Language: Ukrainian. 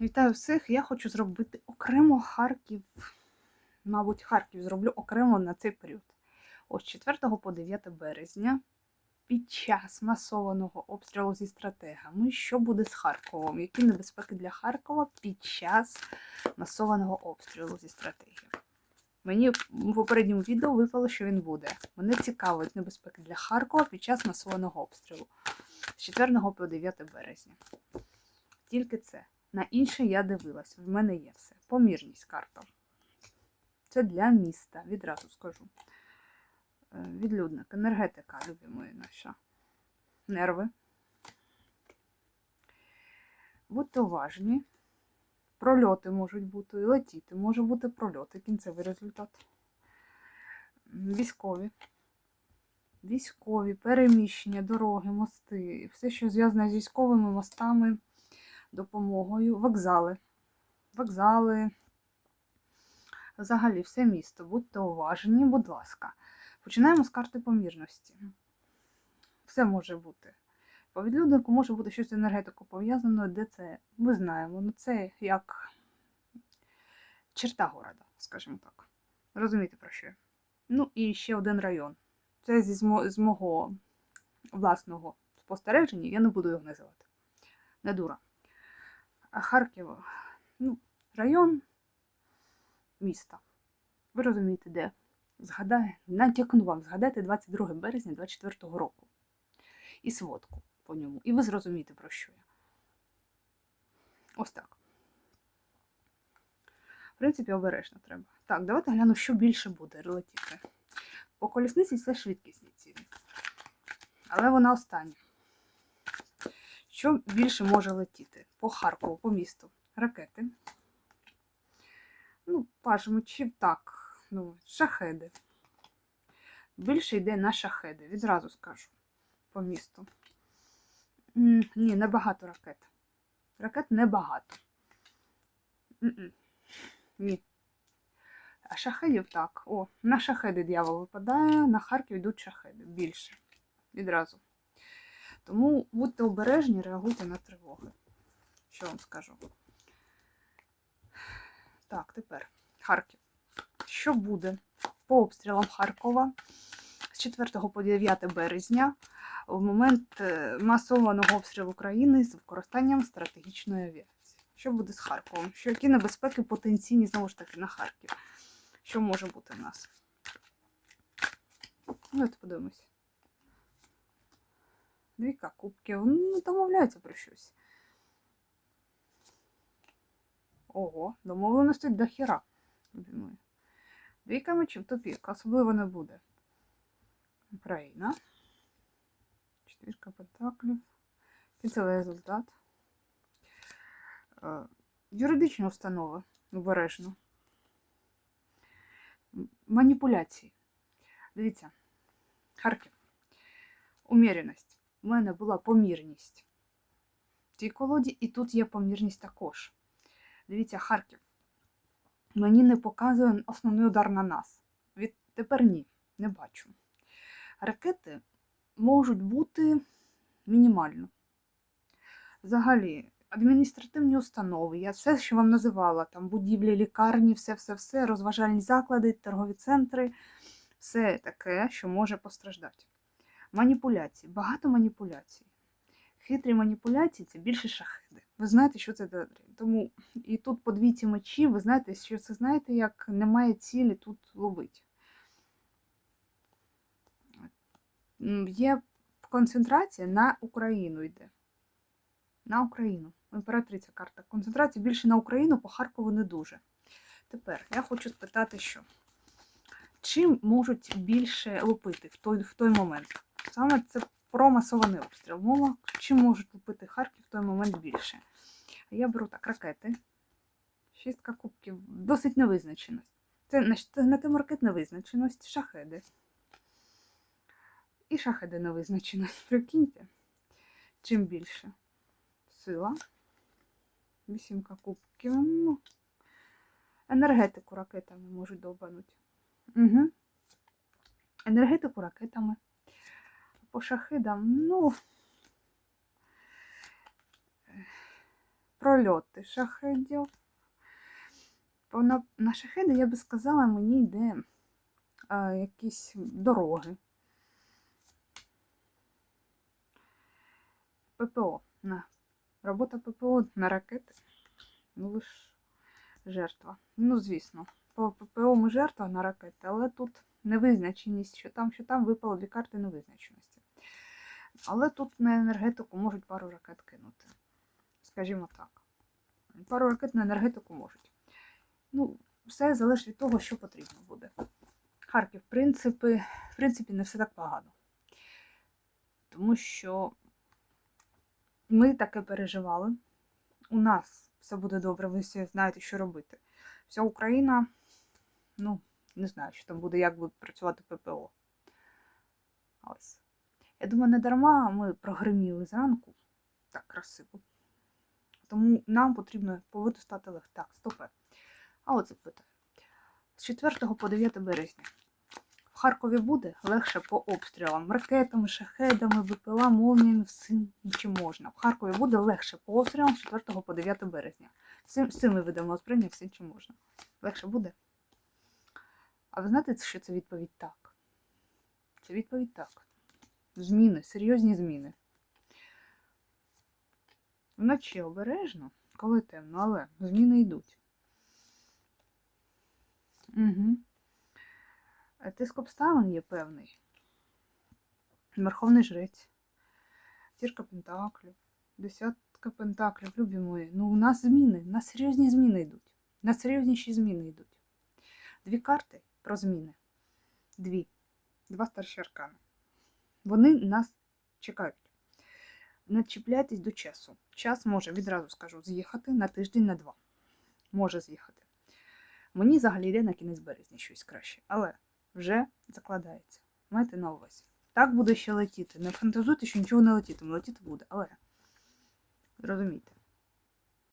Вітаю всіх. Я хочу зробити окремо Харків. Мабуть, Харків зроблю окремо на цей період. Ось 4 по 9 березня, під час масованого обстрілу зі стратегами, що буде з Харковом? Які небезпеки для Харкова під час масованого обстрілу зі стратегією? Мені в попередньому відео випало, що він буде. Мене цікавить небезпеки для Харкова під час масованого обстрілу з 4 по 9 березня. Тільки це. На інше я дивилась. В мене є все. Помірність карта. Це для міста, відразу скажу. Е, Відлюдник, енергетика, любимої наша. Нерви. Будьте уважні. Прольоти можуть бути, і летіти, може бути прольоти, кінцевий результат. Військові. Військові, переміщення, дороги, мости, все, що зв'язане з військовими мостами, допомогою, вокзали. Вокзали, взагалі, все місто. Будьте уважні, будь ласка. Починаємо з карти помірності. Все може бути. По відлюднику може бути щось з енергетикою пов'язано, де це ми знаємо. Ну це як черта города, скажімо так. Розумієте про що? Ну і ще один район. Це зі з мого власного спостереження, я не буду його називати. Не дура. Харків, ну, район міста. Ви розумієте, де? Згадаю, натякну вам, згадайте 22 березня 24 року. І сводку по ньому. І ви зрозумієте, про що я. Ось так. В принципі, обережно треба. Так, давайте гляну, що більше буде летіти. По колісниці це швидкісні цілі. Але вона остання. Що більше може летіти? По Харкову, по місту. Ракети. Ну, паж мечів так. Ну, шахеди. Більше йде на шахеди, відразу скажу. По місту. М, Ні, небагато ракет. Ракет небагато. М-м. Ні. А шахедів так. О, на шахеди дьявол випадає, на Харків йдуть шахеди. Більше. Відразу. Тому будьте обережні, реагуйте на тривоги. Що вам скажу? Так, тепер Харків. Що буде по обстрілам Харкова з 4 по 9 березня в момент е, масованого обстрілу України з використанням стратегічної авіації? Що буде з Харковом? Що які небезпеки потенційні знову ж таки на Харків? Що може бути в нас? Ну, от подивимось. Двійка кубків. Ну, домовляються про щось. Ого, домовленостей до хіра. Двійка мечів тупік, особливо не буде. Україна. Четвірка пентаклів. Кінцевий результат. Е, Юридичні установи обережно. Маніпуляції. Дивіться, Харків. Уміряність. У мене була помірність. В цій колоді, і тут є помірність також. Дивіться, Харків. Мені не показує основний удар на нас. Від тепер ні, не бачу. Ракети можуть бути мінімально. Взагалі, адміністративні установи, я все, що вам називала, там будівлі, лікарні, все-все-все, розважальні заклади, торгові центри, все таке, що може постраждати. Маніпуляції, багато маніпуляцій. Хитрі маніпуляції це більше шахеди. Ви знаєте, що це за. Тому і тут по двійці мечі, ви знаєте, що це знаєте, як немає цілі тут ловить. Є концентрація на Україну йде. На Україну. Імператриця карта. Концентрація більше на Україну, по Харкову не дуже. Тепер я хочу спитати, що чим можуть більше лупити в той, в той момент? Саме це про масований обстріл. Мова, чим можуть лупити Харків в той момент більше? Я беру так, ракети. Шістка кубків, досить невизначеність. Це на, ракет невизначеність, шахеди. І шахеди невизначеність. Прикиньте, чим більше. Сила. Вісімка кубків. Ну, енергетику ракетами можуть довбанути. Угу. Енергетику ракетами. По шахидам, ну. прольоти шахедів. Бо на, на шахеди, я би сказала, мені йде а, якісь дороги. ППО. На. Робота ППО на ракети. Ну, ж жертва. Ну, звісно, по ППО ми жертва на ракети, але тут невизначеність, що там, що там випало дві карти невизначеності. Але тут на енергетику можуть пару ракет кинути. Скажімо так. Пару ракет на енергетику можуть. Ну, все залежить від того, що потрібно буде. Харків, в принципі, в принципі, не все так погано. Тому що ми таке переживали. У нас все буде добре, ви всі знаєте, що робити. Вся Україна, ну, не знаю, що там буде, як буде працювати ППО. Ось. Я думаю, не дарма ми прогриміли зранку так красиво. Тому нам потрібно повинно стати легко. Так, стопе. А от запитаю. З 4 по 9 березня. В Харкові буде легше по обстрілам, ракетами, шахедами, БПЛА, молніями, всім, чим можна. В Харкові буде легше по обстрілам з 4 по 9 березня. З цими видами озброєння, всім, чим можна. Легше буде. А ви знаєте, що це відповідь так? Це відповідь так. Зміни, серйозні зміни. Вночі обережно, коли темно, але зміни йдуть. Угу. Тиск обставин є певний. Верховний жрець, Тірка Пентаклів, десятка Пентаклів, любі мої. Ну, у нас зміни, у нас серйозні зміни йдуть. У серйозніші зміни йдуть. Дві карти про зміни. Дві. Два старші аркани. Вони нас чекають. Не чіпляйтесь до часу. Час може, відразу скажу, з'їхати на тиждень на два. Може з'їхати. Мені взагалі йде на кінець березня щось краще, але вже закладається. Майте на увазі. Так буде ще летіти. Не фантазуйте, що нічого не летітиме. Летіти буде, але зрозумійте.